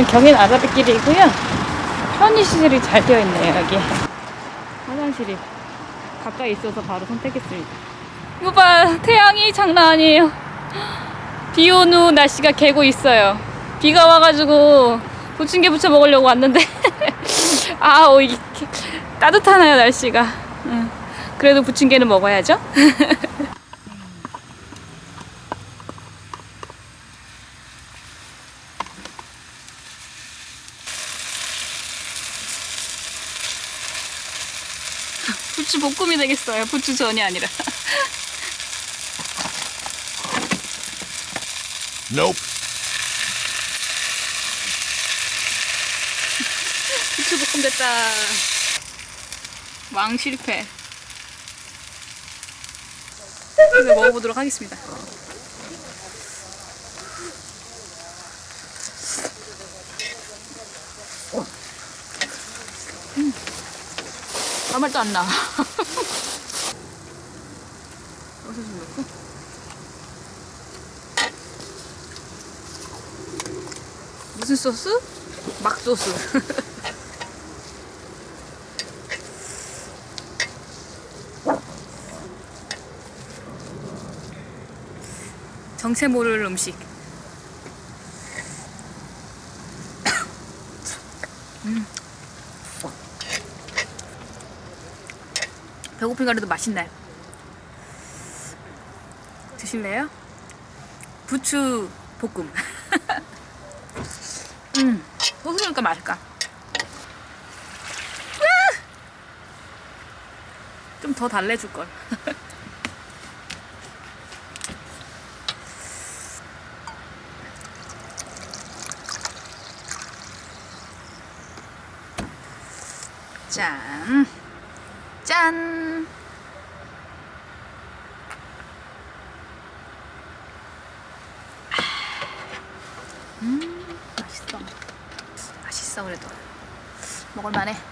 아, 여기는 경인 아자비길이고요. 편의시설이 잘 되어 있네요, 여기. 화장실이 가까이 있어서 바로 선택했습니다. 이거 봐, 태양이 장난 아니에요. 비 온 후 날씨가 개고 있어요. 비가 와가지고 부침개 부쳐 먹으려고 왔는데, 아, 어, 이게 따뜻하네요, 날씨가. 응. 그래도 부침개는 먹어야죠. 부추 볶음이 되겠어요. 부추전이 아니라. Nope. 부추 볶음 됐다. 왕 실패. 이제 먹어보도록 하겠습니다. 아무 말도 안 나. 여기서 좀 넣고. 무슨 소스? 막 소스. 정체 모를 음식. 배고픈가 그래도 맛있네. 드실래요? 부추 볶음. 음, 소스니까 맛있까. 좀 더 달래줄 걸. 짠. 짠. 음, 맛있어. 맛있어, 그래도. 먹을만해.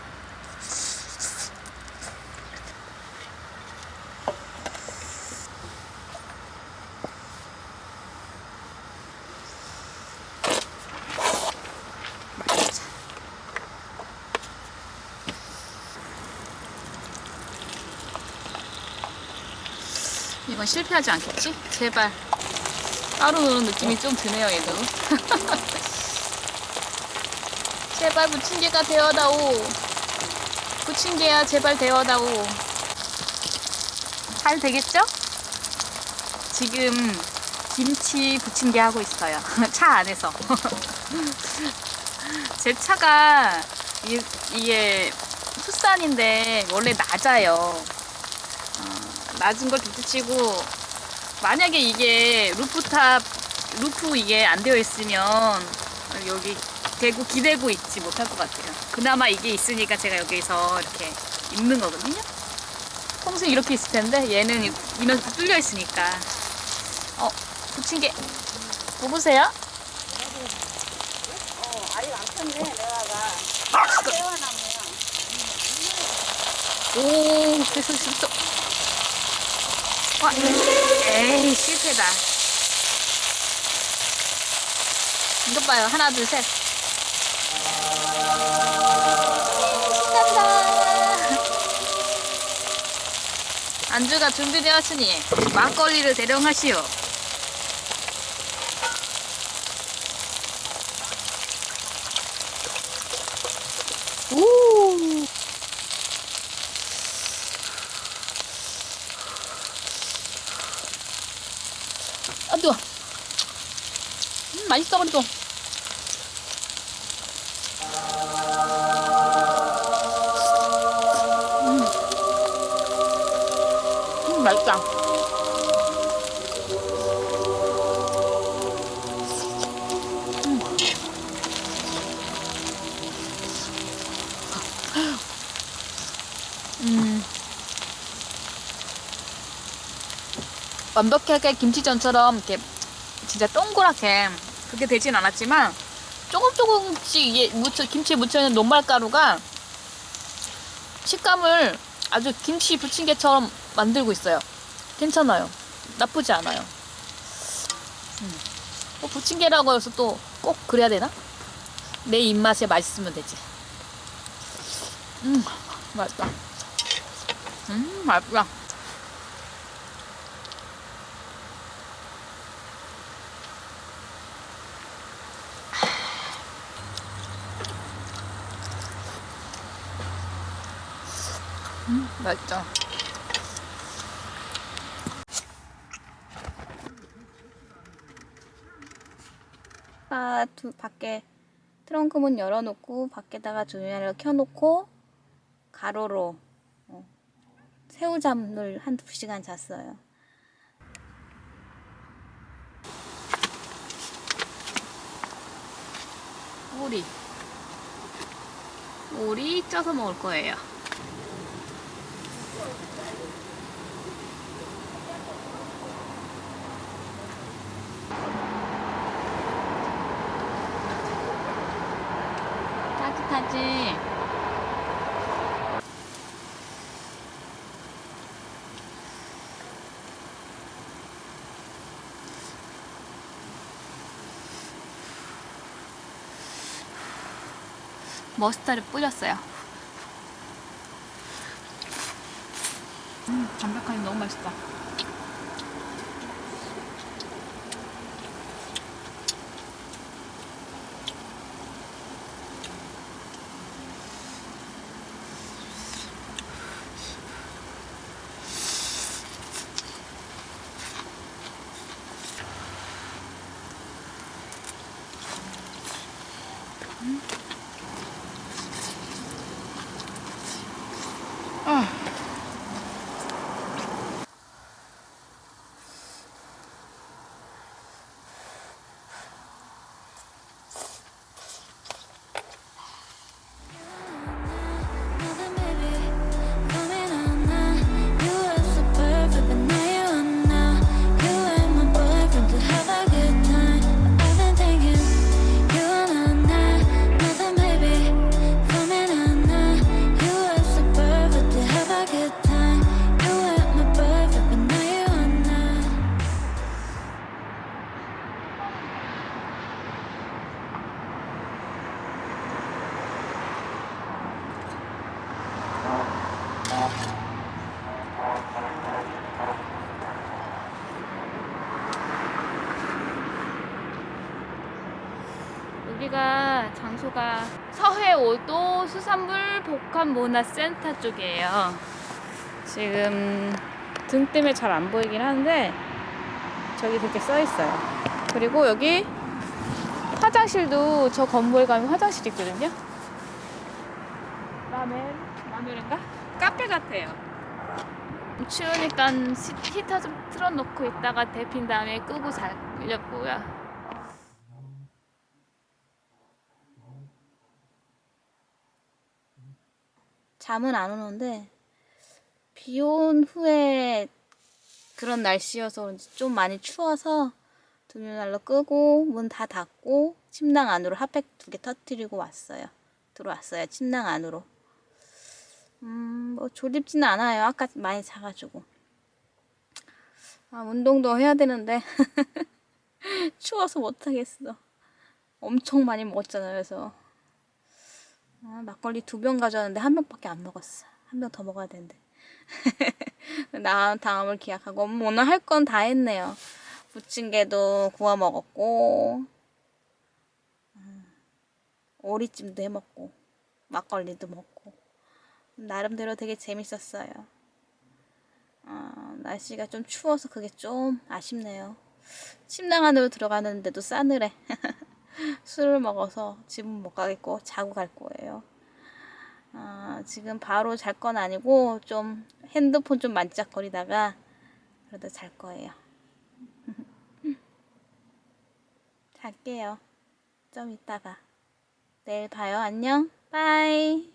이건 실패하지 않겠지? 제발. 따로 노는 느낌이 좀 드네요, 얘도. 제발 부침개가 되어다오. 부침개야, 제발 되어다오. 잘 되겠죠? 지금 김치 부침개 하고 있어요. 차 안에서. 제 차가 이, 이게 투싼인데 원래 낮아요. 어, 낮은 걸 둘째치고 만약에 이게 루프탑 루프 이게 안 되어 있으면 여기 대고 기대고 있지 못할 것 같아요. 그나마 이게 있으니까 제가 여기서 이렇게 입는 거거든요. 평소에 이렇게 있을 텐데 얘는 이면 뚫려 있으니까 어 부침개 뭐 보세요? 아직 안 폈네 내가가 태어나면 오 됐어 됐어 와 에이 실패다. 이것 봐요. 하나 둘 셋. 신난다 안주가 준비되었으니 막걸리를 대령하시오 오 아 뜨거. 음, 맛있어 그래도. 음. 음, 맛있다 완벽하게 김치전처럼 이렇게 진짜 동그랗게 그렇게 되진 않았지만 조금 조금씩 이게 묻혀 김치에 묻혀 있는 녹말가루가 식감을 아주 김치 부침개처럼 만들고 있어요. 괜찮아요. 나쁘지 않아요. 음. 뭐 부침개라고 해서 또 꼭 그래야 되나? 내 입맛에 맛있으면 되지. 음, 맛있다. 음, 맛있다. 음, 맛있죠. 아, 두, 밖에 트렁크 문 열어놓고 밖에다가 조명을 켜놓고 가로로 어, 새우잠을 한두 시간 잤어요. 오리. 오리 쪄서 먹을 거예요. 따뜻하지? 머스타를 뿌렸어요. 음, 담백하니 너무 맛있다. 여기가 장소가 서해오도 수산물 복합문화센터 쪽이에요. 지금 등 때문에 잘 안 보이긴 하는데 저기 그렇게 써 있어요. 그리고 여기 화장실도 저 건물에 가면 화장실 있거든요. 라멘 라면인가? 카페 같아요. 추우니까 시- 히터 좀 틀어놓고 있다가 데핀 다음에 끄고 자려고요. 잠은 안 오는데 비 온 후에 그런 날씨여서 그런지 좀 많이 추워서 등유난로 끄고 문 다 닫고 침낭 안으로 핫팩 두 개 터트리고 왔어요. 들어왔어요. 침낭 안으로. 음, 뭐 졸립지는 않아요. 아까 많이 자가지고. 아, 운동도 해야 되는데 추워서 못 하겠어. 엄청 많이 먹었잖아요. 그래서 아, 막걸리 두 병 가져왔는데 한 병밖에 안 먹었어. 한 병 더 먹어야 되는데. 나 다음을 기약하고 음, 오늘 할 건 다 했네요. 부침개도 구워 먹었고 음, 오리찜도 해 먹고 막걸리도 먹고 나름대로 되게 재밌었어요. 아, 날씨가 좀 추워서 그게 좀 아쉽네요. 침낭 안으로 들어가는데도 싸늘해. 술을 먹어서 집은 못 가겠고 자고 갈 거예요. 아, 지금 바로 잘 건 아니고 좀 핸드폰 좀 만지작거리다가 그래도 잘 거예요. 잘게요. 좀 이따가. 내일 봐요. 안녕. 빠이.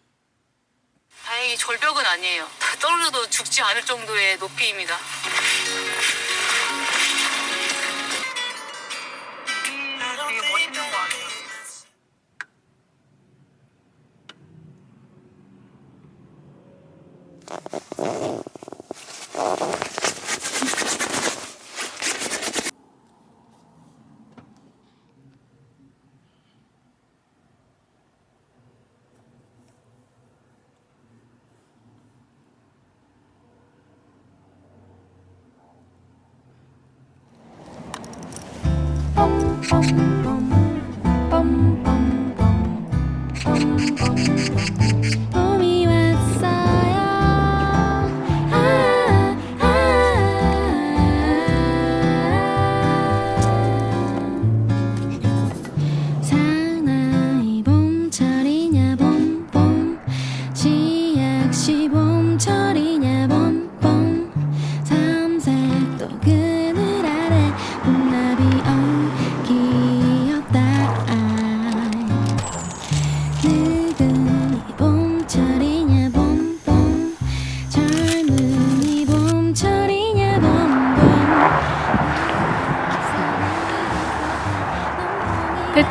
다행히 절벽은 아니에요. 떨어져도 죽지 않을 정도의 높이입니다.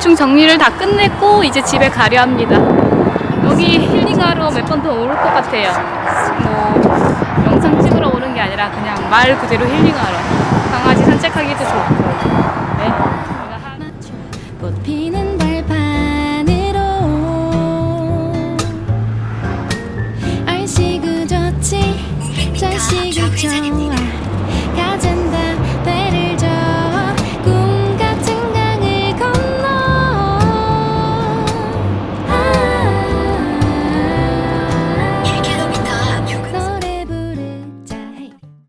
대충 정리를 다 끝냈고 이제 집에 가려 합니다. 여기 힐링하러 몇 번 더 올 것 같아요. 뭐 영상 찍으러 오는 게 아니라 그냥 말 그대로 힐링하러 강아지 산책하기도 좋고